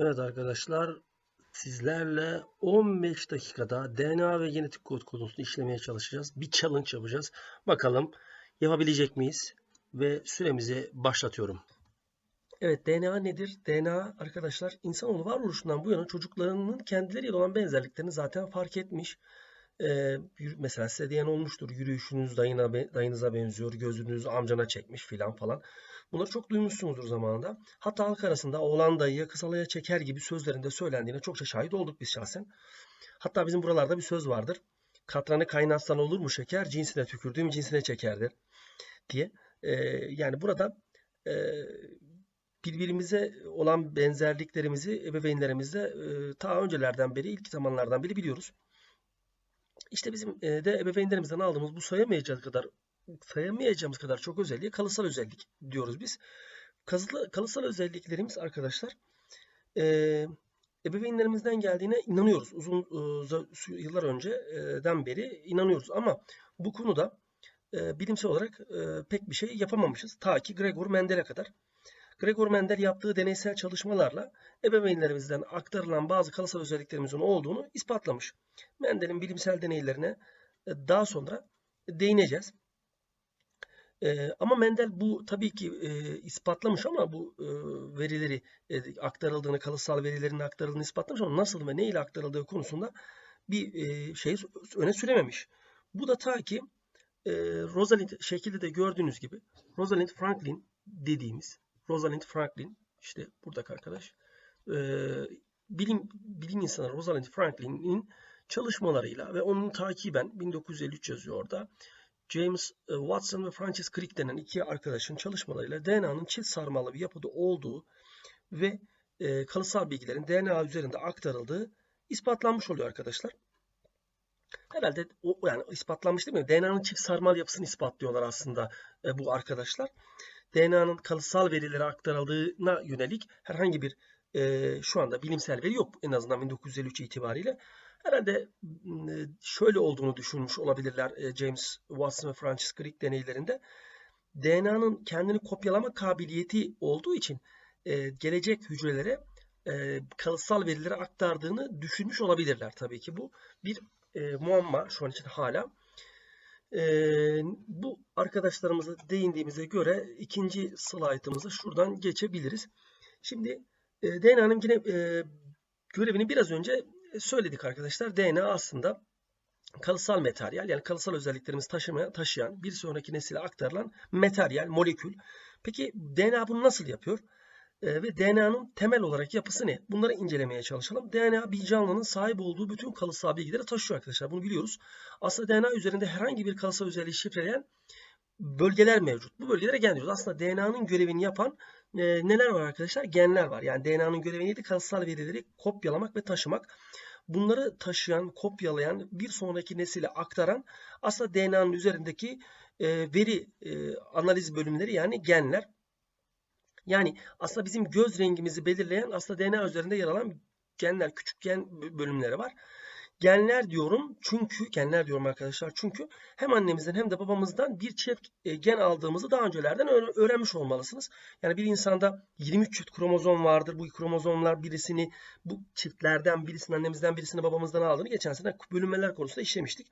Evet arkadaşlar sizlerle 15 dakikada DNA ve genetik kod konusunu işlemeye çalışacağız. Bir challenge yapacağız. Bakalım yapabilecek miyiz? Ve süremizi başlatıyorum. Evet DNA nedir? DNA arkadaşlar insanoğlu varoluşundan bu yana çocuklarının kendileriyle olan benzerliklerini zaten fark etmiş. Ee, mesela size diyen olmuştur. Yürüyüşünüz dayına, dayınıza benziyor. Gözünüz amcana çekmiş filan falan. Bunları çok duymuşsunuzdur zamanında. Hatta halk arasında oğlan dayıya kısalaya çeker gibi sözlerinde söylendiğine çokça şahit olduk biz şahsen. Hatta bizim buralarda bir söz vardır. Katranı kaynatsan olur mu şeker, cinsine tükürdüğüm cinsine çekerdir diye. Ee, yani burada e, birbirimize olan benzerliklerimizi ebeveynlerimizle e, ta öncelerden beri, ilk zamanlardan beri biliyoruz. İşte bizim e, de ebeveynlerimizden aldığımız bu sayamayacağımız kadar sayamayacağımız kadar çok özelliğe kalıtsal özellik diyoruz biz. Kazılı, kalıtsal özelliklerimiz arkadaşlar e, ebeveynlerimizden geldiğine inanıyoruz. Uzun e, yıllar önceden beri inanıyoruz ama bu konuda e, bilimsel olarak e, pek bir şey yapamamışız. Ta ki Gregor Mendel'e kadar. Gregor Mendel yaptığı deneysel çalışmalarla ebeveynlerimizden aktarılan bazı kalıtsal özelliklerimizin olduğunu ispatlamış. Mendel'in bilimsel deneylerine e, daha sonra değineceğiz. E, ama Mendel bu tabii ki e, ispatlamış ama bu e, verileri e, aktarıldığını, kalıtsal verilerin aktarıldığını ispatlamış ama nasıl ve ne ile aktarıldığı konusunda bir e, şey öne sürememiş. Bu da ta ki e, Rosalind şekilde de gördüğünüz gibi Rosalind Franklin dediğimiz Rosalind Franklin işte buradaki arkadaş e, bilim bilim insanı Rosalind Franklin'in çalışmalarıyla ve onun takiben 1953 yazıyor orada. James e, Watson ve Francis Crick denen iki arkadaşın çalışmalarıyla DNA'nın çift sarmalı bir yapıda olduğu ve e, kalıtsal bilgilerin DNA üzerinde aktarıldığı ispatlanmış oluyor arkadaşlar. Herhalde o yani ispatlanmış değil mi? DNA'nın çift sarmal yapısını ispatlıyorlar aslında e, bu arkadaşlar. DNA'nın kalıtsal verilere aktarıldığına yönelik herhangi bir e, şu anda bilimsel veri yok en azından 1953 itibariyle. Herhalde m, şöyle olduğunu düşünmüş olabilirler e, James Watson ve Francis Crick deneylerinde. DNA'nın kendini kopyalama kabiliyeti olduğu için e, gelecek hücrelere e, kalıtsal verileri aktardığını düşünmüş olabilirler tabii ki. Bu bir e, muamma şu an için hala. E, bu arkadaşlarımıza değindiğimize göre ikinci slaytımıza şuradan geçebiliriz. Şimdi e, DNA'nın yine e, görevini biraz önce söyledik arkadaşlar. DNA aslında kalıtsal materyal yani kalıtsal özelliklerimizi taşımaya, taşıyan bir sonraki nesile aktarılan materyal, molekül. Peki DNA bunu nasıl yapıyor? Ee, ve DNA'nın temel olarak yapısı ne? Bunları incelemeye çalışalım. DNA bir canlının sahip olduğu bütün kalıtsal bilgileri taşıyor arkadaşlar. Bunu biliyoruz. Aslında DNA üzerinde herhangi bir kalıtsal özelliği şifreleyen bölgeler mevcut. Bu bölgelere gen diyoruz. Aslında DNA'nın görevini yapan e, neler var arkadaşlar? Genler var. Yani DNA'nın görevi neydi? Kalıtsal verileri kopyalamak ve taşımak. Bunları taşıyan, kopyalayan, bir sonraki nesile aktaran aslında DNA'nın üzerindeki e, veri e, analiz bölümleri yani genler. Yani aslında bizim göz rengimizi belirleyen aslında DNA üzerinde yer alan genler, küçük gen bölümleri var. Genler diyorum çünkü genler diyorum arkadaşlar çünkü hem annemizden hem de babamızdan bir çift e, gen aldığımızı daha öncelerden öğrenmiş olmalısınız. Yani bir insanda 23 çift kromozom vardır. Bu kromozomlar birisini bu çiftlerden birisini annemizden birisini babamızdan aldığını geçen sene bölünmeler konusunda işlemiştik.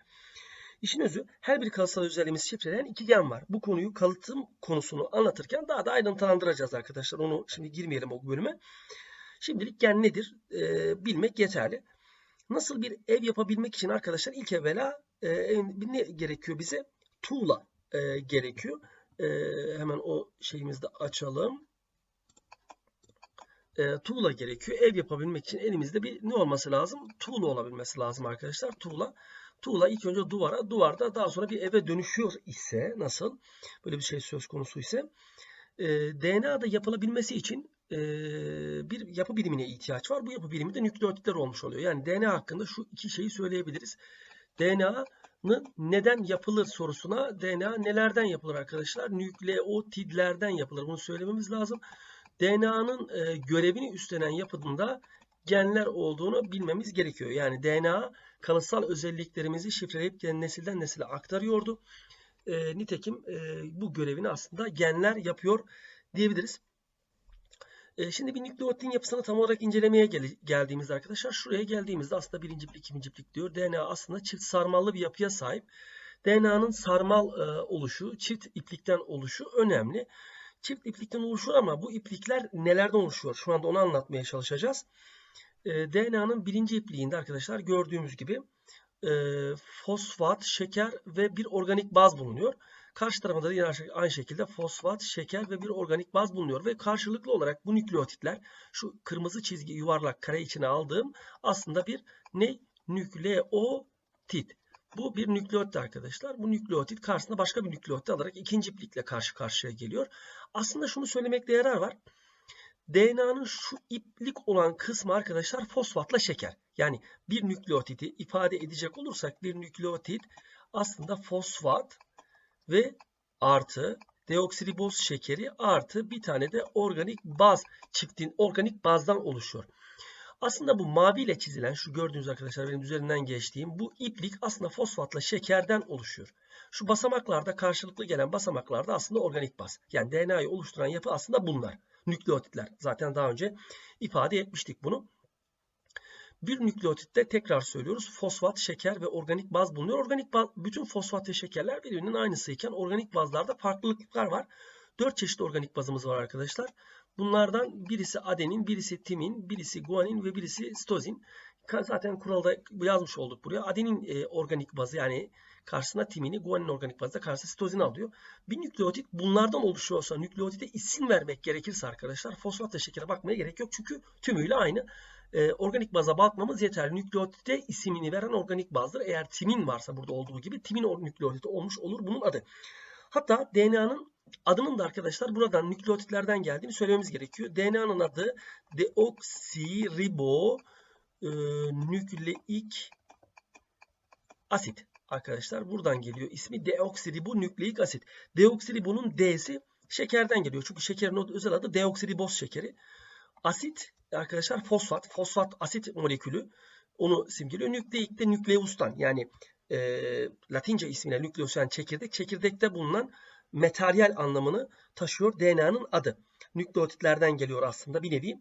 İşin özü her bir kalıtsal özelliğimiz şifreleyen iki gen var. Bu konuyu kalıtım konusunu anlatırken daha da ayrıntılandıracağız arkadaşlar. Onu şimdi girmeyelim o bölüme. Şimdilik gen nedir e, bilmek yeterli. Nasıl bir ev yapabilmek için arkadaşlar ilk evvela e, ne gerekiyor bize? Tuğla e, gerekiyor. E, hemen o şeyimizi de açalım. E, tuğla gerekiyor. Ev yapabilmek için elimizde bir ne olması lazım? Tuğla olabilmesi lazım arkadaşlar. Tuğla. Tuğla ilk önce duvara, duvarda daha sonra bir eve dönüşüyor ise nasıl? Böyle bir şey söz konusu ise e, DNA'da yapılabilmesi için bir yapı bilimine ihtiyaç var. Bu yapı bilimi de nükleotitler olmuş oluyor. Yani DNA hakkında şu iki şeyi söyleyebiliriz. DNA'nın neden yapılır sorusuna DNA nelerden yapılır arkadaşlar? Nükleotidlerden yapılır. Bunu söylememiz lazım. DNA'nın görevini üstlenen yapıdında genler olduğunu bilmemiz gerekiyor. Yani DNA kalıtsal özelliklerimizi şifreleyip nesilden nesile aktarıyordu. Nitekim bu görevini aslında genler yapıyor diyebiliriz. E, şimdi bir nükleotitin yapısını tam olarak incelemeye gel- geldiğimizde arkadaşlar şuraya geldiğimizde aslında birinci iplik, ikinci iplik diyor. DNA aslında çift sarmallı bir yapıya sahip. DNA'nın sarmal e, oluşu, çift iplikten oluşu önemli. Çift iplikten oluşur ama bu iplikler nelerden oluşuyor? Şu anda onu anlatmaya çalışacağız. E, DNA'nın birinci ipliğinde arkadaşlar gördüğümüz gibi e, fosfat, şeker ve bir organik baz bulunuyor. Karşı tarafında da aynı şekilde fosfat, şeker ve bir organik baz bulunuyor. Ve karşılıklı olarak bu nükleotitler şu kırmızı çizgi yuvarlak kare içine aldığım aslında bir ne? Nükleotit. Bu bir nükleotit arkadaşlar. Bu nükleotit karşısında başka bir nükleotit alarak ikinci iplikle karşı karşıya geliyor. Aslında şunu söylemekte yarar var. DNA'nın şu iplik olan kısmı arkadaşlar fosfatla şeker. Yani bir nükleotidi ifade edecek olursak bir nükleotit aslında fosfat ve artı deoksiriboz şekeri artı bir tane de organik baz çiftin organik bazdan oluşuyor. Aslında bu mavi ile çizilen şu gördüğünüz arkadaşlar benim üzerinden geçtiğim bu iplik aslında fosfatla şekerden oluşuyor. Şu basamaklarda karşılıklı gelen basamaklarda aslında organik baz. Yani DNA'yı oluşturan yapı aslında bunlar. Nükleotitler. Zaten daha önce ifade etmiştik bunu. Bir nükleotitte tekrar söylüyoruz fosfat, şeker ve organik baz bulunuyor. Organik baz, bütün fosfat ve şekerler birbirinin aynısıyken organik bazlarda farklılıklar var. Dört çeşit organik bazımız var arkadaşlar. Bunlardan birisi adenin, birisi timin, birisi guanin ve birisi sitozin. Zaten kuralda yazmış olduk buraya. Adenin e, organik bazı yani karşısına timini, guanin organik bazı da karşısına sitozin alıyor. Bir nükleotit bunlardan oluşuyorsa nükleotite isim vermek gerekirse arkadaşlar fosfat ve şekere bakmaya gerek yok. Çünkü tümüyle aynı. E, organik baza bakmamız yeterli. Nükleotite isimini veren organik bazdır. Eğer timin varsa burada olduğu gibi timin nükleotiti olmuş olur bunun adı. Hatta DNA'nın adının da arkadaşlar buradan nükleotitlerden geldiğini söylememiz gerekiyor. DNA'nın adı deoksiribo e, nükleik asit arkadaşlar. Buradan geliyor. İsmi deoksiribo nükleik asit. Deoksiribonun D'si şekerden geliyor. Çünkü şekerin özel adı deoksiriboz şekeri. Asit arkadaşlar fosfat. Fosfat asit molekülü. Onu simgeliyor. Nükleik de nükleustan yani e, Latince ismiyle nükleus yani çekirdek. Çekirdekte bulunan materyal anlamını taşıyor DNA'nın adı. Nükleotitlerden geliyor aslında bir nevi.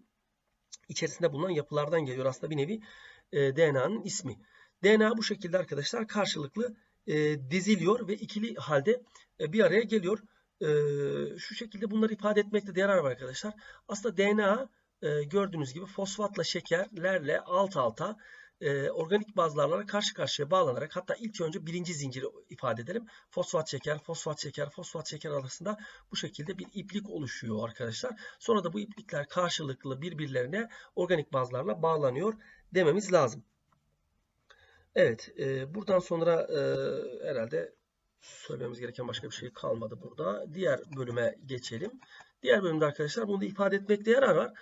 içerisinde bulunan yapılardan geliyor aslında bir nevi e, DNA'nın ismi. DNA bu şekilde arkadaşlar karşılıklı e, diziliyor ve ikili halde e, bir araya geliyor. E, şu şekilde bunları ifade etmekte yarar var arkadaşlar. Aslında DNA e, gördüğünüz gibi fosfatla şekerlerle alt alta e, organik bazlarla karşı karşıya bağlanarak hatta ilk önce birinci zinciri ifade edelim. Fosfat şeker, fosfat şeker, fosfat şeker arasında bu şekilde bir iplik oluşuyor arkadaşlar. Sonra da bu iplikler karşılıklı birbirlerine organik bazlarla bağlanıyor dememiz lazım. Evet, e, buradan sonra e, herhalde söylememiz gereken başka bir şey kalmadı burada. Diğer bölüme geçelim. Diğer bölümde arkadaşlar bunu da ifade etmekte yarar var.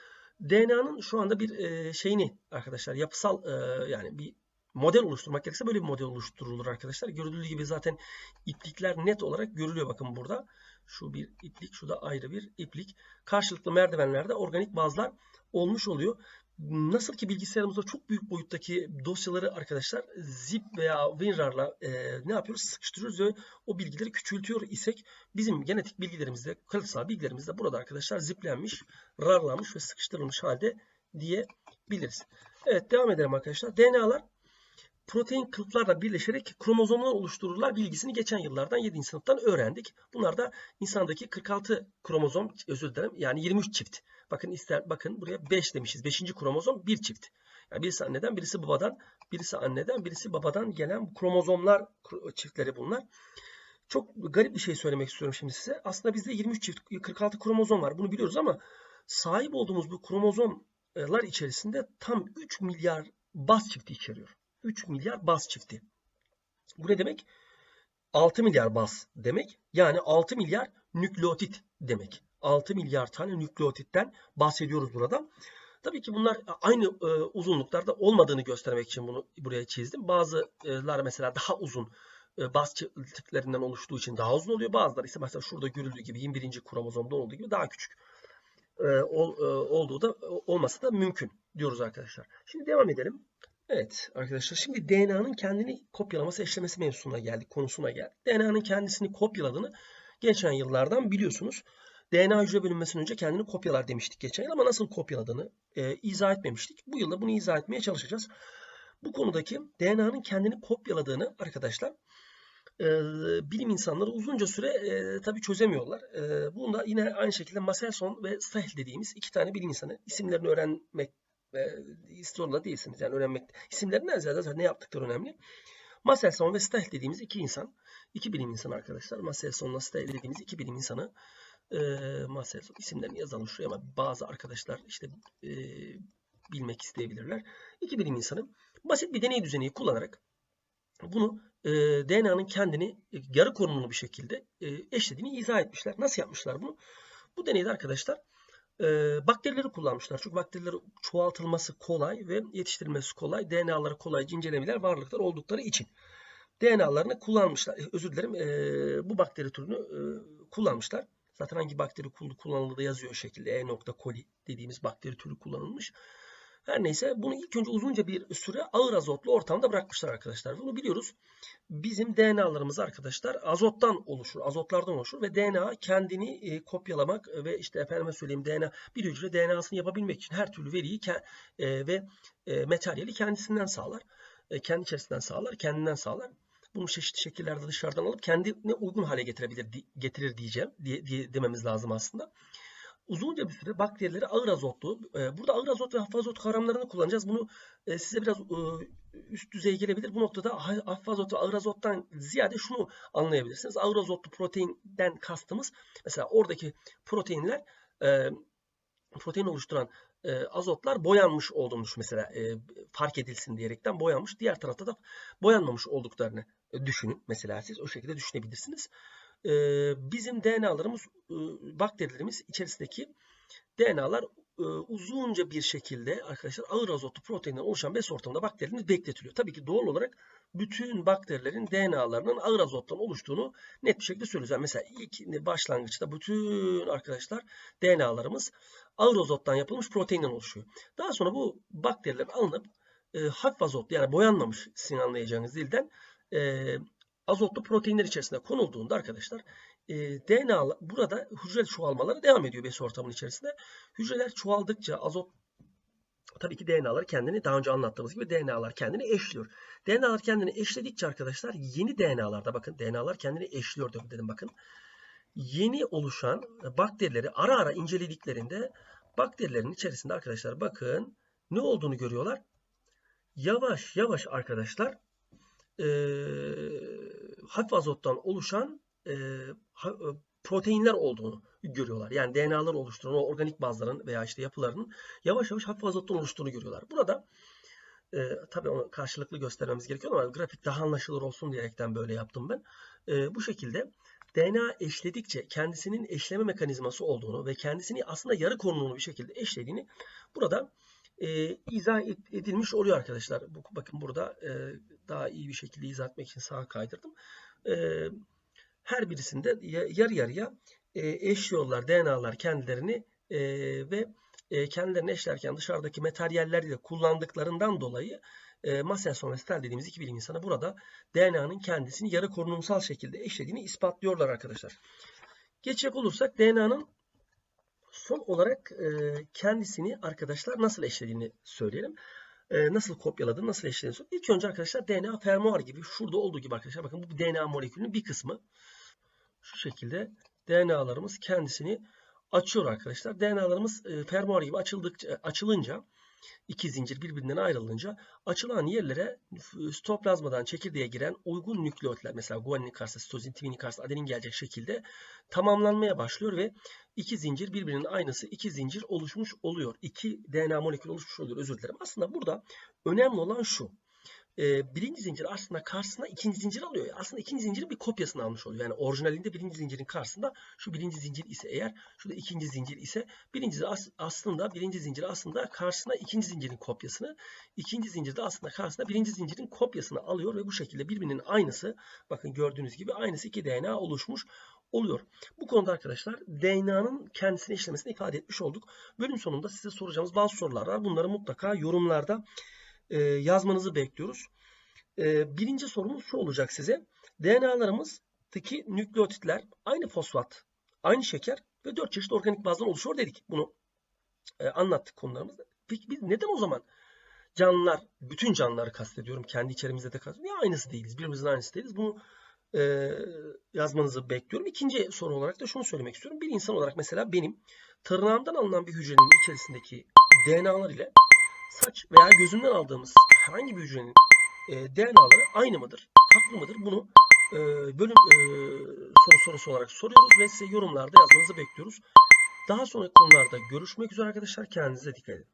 DNA'nın şu anda bir e, şeyini arkadaşlar yapısal e, yani bir model oluşturmak gerekirse böyle bir model oluşturulur arkadaşlar. Görüldüğü gibi zaten iplikler net olarak görülüyor bakın burada. Şu bir iplik, şu da ayrı bir iplik. Karşılıklı merdivenlerde organik bazlar olmuş oluyor. Nasıl ki bilgisayarımızda çok büyük boyuttaki dosyaları arkadaşlar zip veya WinRAR'la e, ne yapıyoruz? Sıkıştırıyoruz ve o bilgileri küçültüyor isek bizim genetik bilgilerimizde, kalıtsal bilgilerimizde burada arkadaşlar ziplenmiş, RAR'lanmış ve sıkıştırılmış halde diyebiliriz. Evet devam edelim arkadaşlar. DNA'lar protein kılıflarla birleşerek kromozomlar oluştururlar bilgisini geçen yıllardan 7. sınıftan öğrendik. Bunlar da insandaki 46 kromozom özür dilerim yani 23 çift. Bakın ister bakın buraya 5 demişiz. 5. kromozom bir çift. Yani birisi anneden, birisi babadan, birisi anneden, birisi babadan gelen kromozomlar çiftleri bunlar. Çok garip bir şey söylemek istiyorum şimdi size. Aslında bizde 23 çift 46 kromozom var. Bunu biliyoruz ama sahip olduğumuz bu kromozomlar içerisinde tam 3 milyar baz çifti içeriyor. 3 milyar baz çifti. Bu ne demek? 6 milyar baz demek. Yani 6 milyar nükleotit demek. 6 milyar tane nükleotitten bahsediyoruz burada. Tabii ki bunlar aynı e, uzunluklarda olmadığını göstermek için bunu buraya çizdim. Bazılar mesela daha uzun e, baz tiplerinden oluştuğu için daha uzun oluyor. Bazıları ise mesela şurada görüldüğü gibi 21. kromozomda olduğu gibi daha küçük e, ol, e, olduğu da olması da mümkün diyoruz arkadaşlar. Şimdi devam edelim. Evet arkadaşlar şimdi DNA'nın kendini kopyalaması eşlemesi mevzusuna geldik, konusuna geldik. DNA'nın kendisini kopyaladığını geçen yıllardan biliyorsunuz. DNA hücre bölünmesinden önce kendini kopyalar demiştik geçen yıl ama nasıl kopyaladığını e, izah etmemiştik. Bu yılda bunu izah etmeye çalışacağız. Bu konudaki DNA'nın kendini kopyaladığını arkadaşlar e, bilim insanları uzunca süre e, tabii çözemiyorlar. E, bunu da yine aynı şekilde Maselson ve Stahl dediğimiz iki tane bilim insanı isimlerini öğrenmek e, zorunda değilsiniz. Yani öğrenmek isimlerinden ziyade zaten ne yaptıkları önemli. Maselson ve Stahl dediğimiz iki insan, iki bilim insanı arkadaşlar. Maselson ve Stahl dediğimiz iki bilim insanı e, Maselson isimlerini yazalım şuraya ama bazı arkadaşlar işte e, bilmek isteyebilirler. İki bilim insanı basit bir deney düzeni kullanarak bunu e, DNA'nın kendini e, yarı korunumlu bir şekilde e, eşlediğini izah etmişler. Nasıl yapmışlar bunu? Bu deneyde arkadaşlar e, bakterileri kullanmışlar. Çünkü bakterilerin çoğaltılması kolay ve yetiştirilmesi kolay. DNA'ları kolayca incelemeler varlıklar oldukları için. DNA'larını kullanmışlar. E, özür dilerim. E, bu bakteri türünü e, kullanmışlar. Zaten hangi bakteri kullanıldığı yazıyor şekilde. E. coli dediğimiz bakteri türü kullanılmış. Her neyse bunu ilk önce uzunca bir süre ağır azotlu ortamda bırakmışlar arkadaşlar. Bunu biliyoruz. Bizim DNA'larımız arkadaşlar azottan oluşur, azotlardan oluşur ve DNA kendini e, kopyalamak ve işte efendime söyleyeyim DNA bir hücre DNA'sını yapabilmek için her türlü veriyi e, ve e, materyali kendisinden sağlar. E, kendi içerisinden sağlar, kendinden sağlar. Bunu çeşitli şekillerde dışarıdan alıp kendine uygun hale getirebilir, getirir diyeceğim, diye, diye dememiz lazım aslında uzunca bir süre bakterileri ağır azotlu. E, burada ağır azot ve hafif azot kavramlarını kullanacağız. Bunu e, size biraz e, üst düzey gelebilir. Bu noktada hafif azot ve ağır azottan ziyade şunu anlayabilirsiniz. Ağır azotlu proteinden kastımız mesela oradaki proteinler protein oluşturan azotlar boyanmış olduğumuş mesela fark edilsin diyerekten boyanmış. Diğer tarafta da boyanmamış olduklarını düşünün. Mesela siz o şekilde düşünebilirsiniz bizim DNA'larımız, bakterilerimiz içerisindeki DNA'lar uzunca bir şekilde arkadaşlar ağır azotlu proteinden oluşan bes ortamında bakterilerimiz bekletiliyor. Tabii ki doğal olarak bütün bakterilerin DNA'larının ağır azottan oluştuğunu net bir şekilde söylüyoruz. Yani mesela ilk başlangıçta bütün arkadaşlar DNA'larımız ağır azottan yapılmış proteinden oluşuyor. Daha sonra bu bakteriler alınıp e, hafif azotlu yani boyanmamış sizin anlayacağınız dilden e, azotlu proteinler içerisinde konulduğunda arkadaşlar e, DNA burada hücre çoğalmaları devam ediyor bes ortamının içerisinde. Hücreler çoğaldıkça azot tabii ki DNA'lar kendini daha önce anlattığımız gibi DNA'lar kendini eşliyor. DNA'lar kendini eşledikçe arkadaşlar yeni DNA'larda bakın DNA'lar kendini eşliyor dedim bakın. Yeni oluşan bakterileri ara ara incelediklerinde bakterilerin içerisinde arkadaşlar bakın ne olduğunu görüyorlar. Yavaş yavaş arkadaşlar e, hafif azottan oluşan e, e, proteinler olduğunu görüyorlar. Yani DNA'lar oluşturan o organik bazların veya işte yapılarının yavaş yavaş hafif azottan oluştuğunu görüyorlar. Burada e, tabii onu karşılıklı göstermemiz gerekiyor ama grafik daha anlaşılır olsun diyerekten böyle yaptım ben. E, bu şekilde DNA eşledikçe kendisinin eşleme mekanizması olduğunu ve kendisini aslında yarı konumlu bir şekilde eşlediğini burada e, izah edilmiş oluyor arkadaşlar. Bu, bakın burada e, daha iyi bir şekilde izah etmek için sağa kaydırdım. E, her birisinde yarı yarıya e, eşliyorlar DNA'lar kendilerini e, ve e, kendilerini eşlerken dışarıdaki materyalleri de kullandıklarından dolayı e, Maselson ve Stel dediğimiz iki bilim insanı burada DNA'nın kendisini yarı korunumsal şekilde eşlediğini ispatlıyorlar arkadaşlar. Geçecek olursak DNA'nın son olarak e, kendisini arkadaşlar nasıl eşlediğini söyleyelim. E, nasıl kopyaladığını, nasıl eşlediğini söyleyelim. İlk önce arkadaşlar DNA fermuar gibi şurada olduğu gibi arkadaşlar bakın bu DNA molekülünün bir kısmı. Şu şekilde DNA'larımız kendisini açıyor arkadaşlar. DNA'larımız e, fermuar gibi açıldıkça, açılınca iki zincir birbirinden ayrılınca açılan yerlere sitoplazmadan çekirdeğe giren uygun nükleotler mesela guanin karşısında sitozin, timinin karşısında adenin gelecek şekilde tamamlanmaya başlıyor ve iki zincir birbirinin aynısı iki zincir oluşmuş oluyor. İki DNA molekülü oluşmuş oluyor özür dilerim. Aslında burada önemli olan şu e, birinci zincir aslında karşısına ikinci zincir alıyor. Aslında ikinci zincirin bir kopyasını almış oluyor. Yani orijinalinde birinci zincirin karşısında şu birinci zincir ise eğer şu da ikinci zincir ise birinci as aslında birinci zincir aslında karşısına ikinci zincirin kopyasını ikinci zincir de aslında karşısına birinci zincirin kopyasını alıyor ve bu şekilde birbirinin aynısı bakın gördüğünüz gibi aynısı iki DNA oluşmuş oluyor. Bu konuda arkadaşlar DNA'nın kendisini işlemesini ifade etmiş olduk. Bölüm sonunda size soracağımız bazı sorular var. Bunları mutlaka yorumlarda e, yazmanızı bekliyoruz. E, birinci sorumuz şu olacak size. DNA'larımızdaki nükleotitler aynı fosfat aynı şeker ve 4 çeşit organik bazdan oluşuyor dedik. Bunu e, anlattık konularımızda. Peki biz neden o zaman canlılar, bütün canlıları kastediyorum, kendi içerimizde de kastediyorum. Niye aynısı değiliz, birbirimizin aynısı değiliz? Bunu e, yazmanızı bekliyorum. İkinci soru olarak da şunu söylemek istiyorum. Bir insan olarak mesela benim tırnağımdan alınan bir hücrenin içerisindeki DNA'lar ile saç veya gözümden aldığımız herhangi bir hücrenin e, DNA'ları aynı mıdır? Farklı mıdır? Bunu e, bölüm e, soru sorusu olarak soruyoruz ve size yorumlarda yazmanızı bekliyoruz. Daha sonraki konularda görüşmek üzere arkadaşlar. Kendinize dikkat edin.